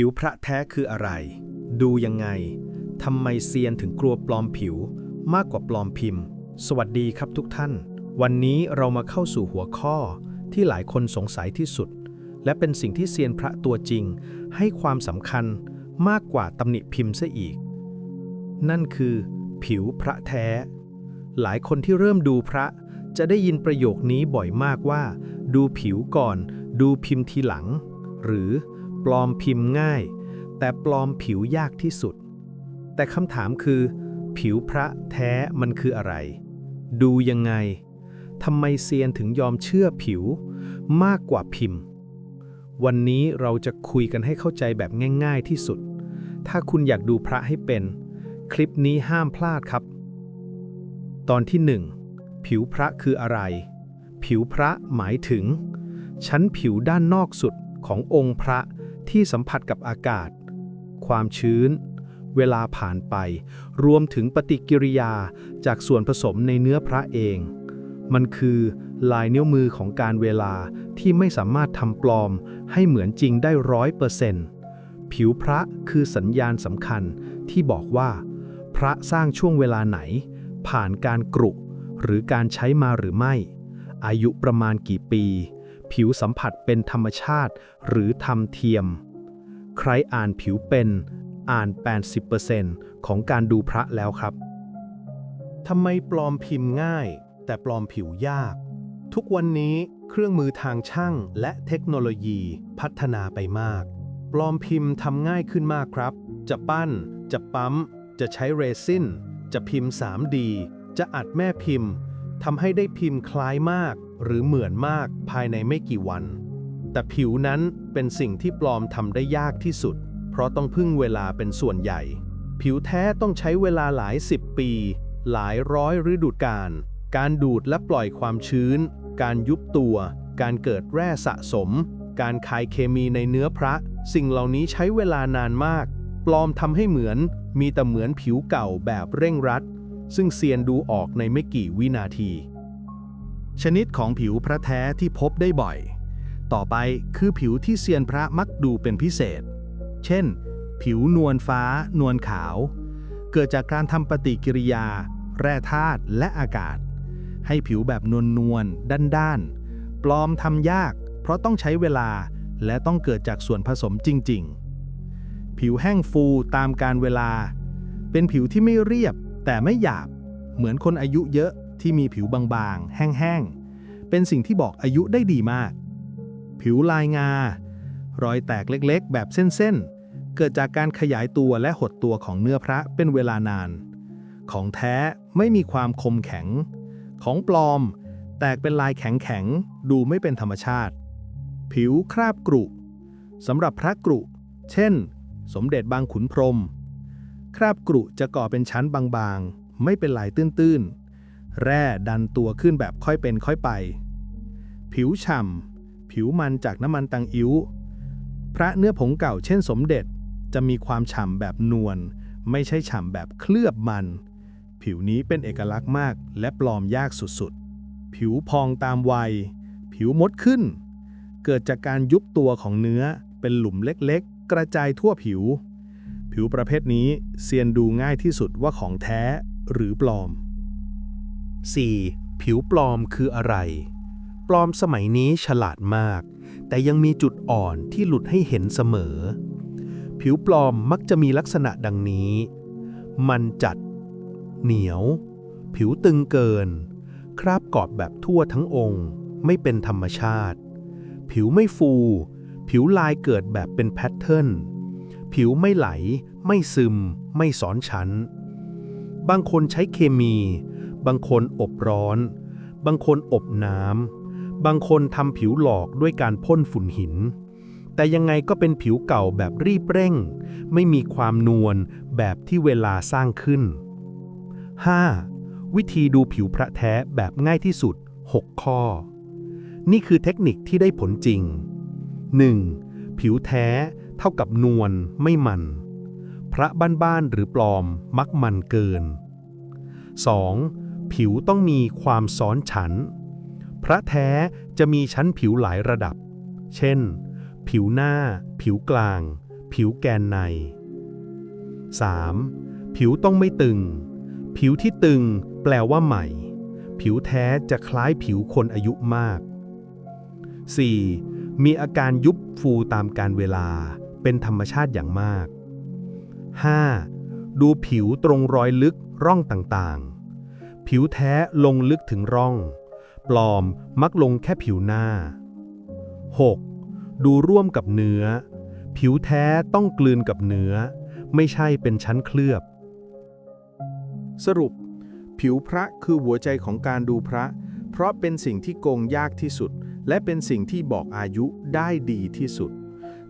ผิวพระแท้คืออะไร ดูยังไง ทำไมเซียนถึงกลัวปลอมผิวมากกว่าปลอมพิมพ์ สวัสดีครับทุกท่าน วันนี้เรามาเข้าสู่หัวข้อที่หลายคนสงสัยที่สุด และเป็นสิ่งที่เซียนพระตัวจริง ให้ความสำคัญมากกว่าตำหนิพิมพ์ซะอีก นั่นคือ ผิวพระแท้ หลายคนที่เริ่มดูพระจะได้ยินประโยคนี้บ่อยมากว่า ดูผิวก่อน ดูพิมพ์ทีหลัง หรือ ปลอมพิมพ์ง่าย แต่ปลอมผิวยากที่สุด แต่คำถามคือ ผิวพระแท้มันคืออะไร ดูยังไงทำไมเซียนถึงยอมเชื่อผิวมากกว่าพิมพ์ วันนี้เราจะคุยกันให้เข้าใจแบบง่าย ๆที่สุด ถ้าคุณอยากดูพระให้เป็น คลิปนี้ห้ามพลาดครับ ตอนที่ 1 ผิวพระคืออะไร ผิวพระหมายถึง ชั้นผิวด้านนอกสุดขององค์พระ ที่สัมผัสกับอากาศ ความชื้น เวลาผ่านไป รวมถึงปฏิกิริยาจากส่วนผสมในเนื้อพระเอง มันคือลายนิ้วมือของการเวลาที่ไม่สามารถทำปลอมให้เหมือนจริงได้ร้อยเปอร์เซนต์ผิวพระคือสัญญาณสำคัญที่บอกว่า พระสร้างช่วงเวลาไหน ผ่านการกรุ หรือการใช้มาหรือไม่ อายุประมาณกี่ปี ผิวสัมผัสเป็นธรรมชาติ หรือทำเทียม ใครอ่านผิวเป็นอ่าน 80%ของการดูพระแล้วครับทำไมปลอมพิมพ์ง่าย แต่ปลอมผิวยาก ทุกวันนี้เครื่องมือทางช่างและเทคโนโลยีพัฒนาไปมาก ปลอมพิมพ์ทำง่ายขึ้นมากครับ จะปั้น จะปั๊ม จะใช้เรซินจะพิมพ์ 3D จะอัดแม่พิมพ์ ทำให้ได้พิมพ์คล้ายมาก หรือเหมือนมากภายในไม่กี่วัน แต่ผิวนั้นเป็นสิ่งที่ปลอมทำได้ยากที่สุด เพราะต้องพึ่งเวลาเป็นส่วนใหญ่ ผิวแท้ต้องใช้เวลาหลายสิบปี หลายร้อยฤดูกาลการดูดและปล่อยความชื้น การยุบตัว การเกิดแร่สะสม การคายเคมีในเนื้อพระ สิ่งเหล่านี้ใช้เวลานานมาก ปลอมทำให้เหมือน มีแต่เหมือนผิวเก่าแบบเร่งรัด ซึ่งเซียนดูออกในไม่กี่วินาที ชนิดของผิวพระแท้ที่พบได้บ่อย ต่อไปคือผิวที่เซียนพระมักดูเป็นพิเศษ เช่น ผิวนวลฟ้า นวลขาว เกิดจากการทำปฏิกิริยา แร่ธาตุและอากาศ ให้ผิวแบบนวลนวลด้านด้านปลอมทำยาก เพราะต้องใช้เวลาและต้องเกิดจากส่วนผสมจริง ๆ ผิวแห้งฟูตามการเวลา เป็นผิวที่ไม่เรียบ แต่ไม่หยาบ เหมือนคนอายุเยอะที่มีผิวบางๆ แห้งๆ เป็นสิ่งที่บอกอายุได้ดีมาก ผิวลายงา รอยแตกเล็กๆ แบบเส้นๆ เกิดจากการขยายตัวและหดตัวของเนื้อพระเป็นเวลานาน ของแท้ไม่มีความคมแข็ง ของปลอม แตกเป็นลายแข็งๆ ดูไม่เป็นธรรมชาติ ผิวคราบกรุสำหรับพระกรุ เช่น สมเด็จบางขุนพรหม คราบกรุจะก่อเป็นชั้นบางๆ ไม่เป็นลายตื้นๆ แร่ดันตัวขึ้นแบบค่อยเป็นค่อยไป ผิวฉ่ำ ผิวมันจากน้ำมันตังอิ้ว พระเนื้อผงเก่าเช่นสมเด็จจะมีความฉ่ำแบบนวล ไม่ใช่ฉ่ำแบบเคลือบมัน ผิวนี้เป็นเอกลักษณ์มากและปลอมยากสุดๆ ผิวพองตามวัย ผิวมดขึ้น เกิดจากการยุบตัวของเนื้อเป็นหลุมเล็กๆ กระจายทั่วผิว ผิวประเภทนี้เซียนดูง่ายที่สุดว่าของแท้หรือปลอม 4. ผิวปลอมคืออะไร ปลอมสมัยนี้ฉลาดมาก แต่ยังมีจุดอ่อนที่หลุดให้เห็นเสมอ ผิวปลอมมักจะมีลักษณะดังนี้ มันจัด เหนียว ผิวตึงเกิน คราบกอบแบบทั่วทั้งองค์ ไม่เป็นธรรมชาติ ผิวไม่ฟู ผิวลายเกิดแบบเป็นแพทเทิร์น ผิวไม่ไหล ไม่ซึม ไม่ซ้อนชั้น บางคนใช้เคมี บางคนอบร้อน บางคนอบน้ำ บางคนทำผิวหลอกด้วยการพ่นฝุ่นหิน แต่ยังไงก็เป็นผิวเก่าแบบรีบเร่ง ไม่มีความนวลแบบที่เวลาสร้างขึ้น 5. วิธีดูผิวพระแท้แบบง่ายที่สุด 6 ข้อ นี่คือเทคนิคที่ได้ผลจริง 1. ผิวแท้ เท่ากับนวลไม่มัน พระบ้านๆหรือปลอมมักมันเกิน 2. ผิวต้องมีความซ้อนชั้น พระแท้จะมีชั้นผิวหลายระดับ เช่น ผิวหน้า ผิวกลาง ผิวแกนใน 3. ผิวต้องไม่ตึง ผิวที่ตึงแปลว่าใหม่ ผิวแท้จะคล้ายผิวคนอายุมาก 4. มีอาการยุบฟูตามการเวลา เป็นธรรมชาติอย่างมาก 5. ดูผิวตรงรอยลึกร่องต่างๆ ผิวแท้ลงลึกถึงร่อง ปลอมมักลงแค่ผิวหน้า 6. ดูร่วมกับเนื้อ ผิวแท้ต้องกลืนกับเนื้อ ไม่ใช่เป็นชั้นเคลือบ สรุป ผิวพระคือหัวใจของการดูพระ เพราะเป็นสิ่งที่โกงยากที่สุด และเป็นสิ่งที่บอกอายุได้ดีที่สุด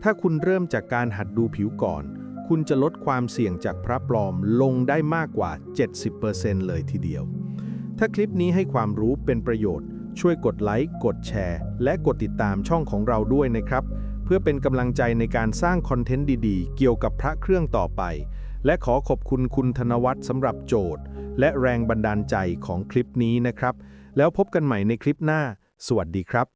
ถ้าคุณเริ่มจากการหัดดูผิวก่อน คุณจะลดความเสี่ยงจากพระปลอมลงได้มากกว่า 70%เลยทีเดียว ถ้าคลิปนี้ให้ความรู้เป็นประโยชน์ ช่วยกดไลค์ กดแชร์ และกดติดตามช่องของเราด้วยนะครับ เพื่อเป็นกำลังใจในการสร้างคอนเทนต์ดีๆ เกี่ยวกับพระเครื่องต่อไป และขอขอบคุณคุณธนวัฒน์สำหรับโจทย์ และแรงบันดาลใจของคลิปนี้นะครับ แล้วพบกันใหม่ในคลิปหน้า สวัสดีครับ